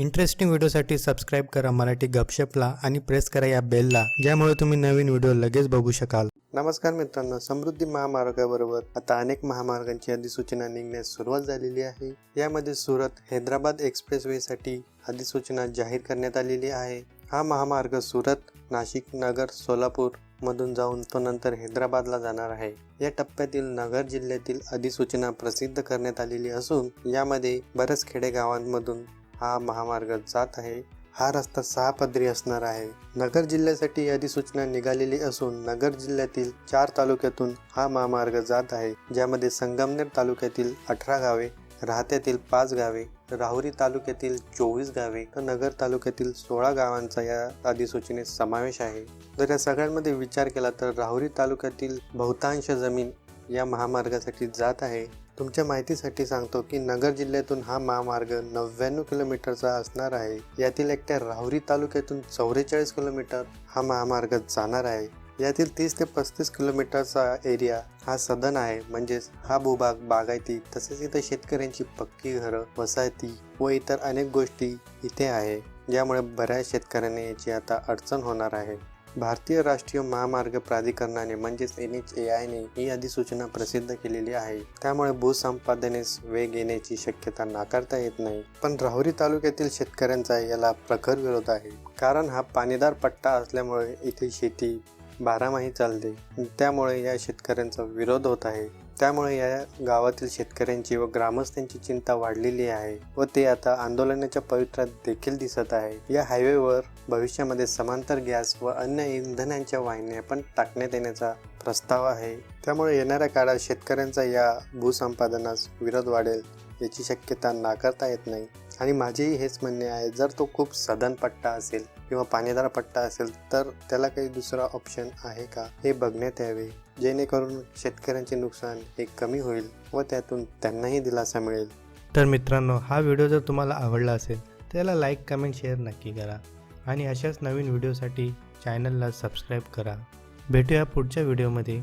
Interesting व्हिडिओसाठी subscribe करा मराठी गपशपला आणि प्रेस करा या बेलला ज्यामुळे तुम्ही नवीन व्हिडिओ लगेच बघू शकाल. नमस्कार मित्रांनो समृद्धी महामार्गाबरोबर आता अनेक महामार्गांची अधिसूचना निघण्यास सुरुवात झालेली आहे. यामध्ये सुरत हैदराबाद एक्सप्रेसवेसाठी अधिसूचना जाहीर करण्यात आलेली आहे. हा महामार्ग सुरत नाशिक नगर सोलापूर मधून जाऊन तो नंतर हैदराबादला जाणार आहे. या टप्प्यातील नगर जिल्ह्यातील अधिसूचना प्रसिद्ध करण्यात आलेली असून यामध्ये बऱ्याच खेडेगावांमधून हा महामार्ग जात आहे. हा रस्ता सहा पदरी असणार आहे. नगर जिल्ह्यासाठी अधिसूचना निघालेली असून नगर जिल्ह्यातील चार तालुक्यातून हा महामार्ग जात आहे. ज्यामध्ये संगमनेर तालुक्यातील अठरा गावे राहत्यातील पाच गावे राहुरी तालुक्यातील चोवीस गावे तर नगर तालुक्यातील सोळा गावांचा या अधिसूचनेत समावेश आहे. जर या सगळ्यांमध्ये विचार केला तर राहुरी तालुक्यातील बहुतांश जमीन या महामार्गासाठी जात आहे. तुमच्या माहितीसाठी सांगतो की नगर जिल्ह्यातून हा महामार्ग नव्याण्णव किलोमीटरचा असणार आहे. यातील एकट्या राहुरी तालुक्यातून चौवेचाळीस किलोमीटर हा महामार्ग जाणार आहे. यातील तीस ते पस्तीस किलोमीटरचा एरिया हा सदन आहे. म्हणजेच हा भूभाग बागायती तसेच इथं शेतकऱ्यांची पक्की घरं वसाहती व इतर अनेक गोष्टी इथे आहे. ज्यामुळे बऱ्याच शेतकऱ्यांना याची आता अडचण होणार आहे. भारतीय राष्ट्रीय महामार्ग प्राधिकरणाने म्हणजेच एन एच ए आयने ही अधिसूचना प्रसिद्ध केलेली आहे. त्यामुळे भूसंपादनेस वेग येण्याची शक्यता नाकारता येत नाही. पण राहुरी तालुक्यातील शेतकऱ्यांचा याला प्रखर विरोध आहे. कारण हा पाणीदार पट्टा असल्यामुळे इथे शेती बारामाही चालते. त्यामुळे या शेतकऱ्यांचा विरोध होत आहे. त्यामुळे या गावातील शेतकऱ्यांची व ग्रामस्थांची चिंता वाढलेली आहे व ते आता आंदोलनाच्या पवित्रात देखील दिसत आहे. या हायवेवर भविष्यामध्ये समांतर गॅस व अन्य इंधनांच्या वाहिन्या पण टाकण्यात येण्याचा प्रस्ताव आहे. त्यामुळे येणाऱ्या काळात शेतकऱ्यांचा या भूसंपादनास विरोध वाढेल याची शक्यता नाकारता येत नाही. आणि माझेही हेच म्हणणे आहे जर तो खूप सदन पट्टा असेल किंवा पाणीदार पट्टा असेल तर त्याला काही दुसरा ऑप्शन आहे का हे बघण्यात यावे. जेणेकरून शेतकऱ्यांचे नुकसान हे कमी होईल व त्यातून त्यांनाही दिलासा मिळेल. तर मित्रांनो हा व्हिडिओ जर तुम्हाला आवडला असेल त्याला लाईक कमेंट शेअर नक्की करा. आणि अशाच नवीन व्हिडिओसाठी चॅनलला सबस्क्राईब करा. भेटूया पुढच्या व्हिडिओमध्ये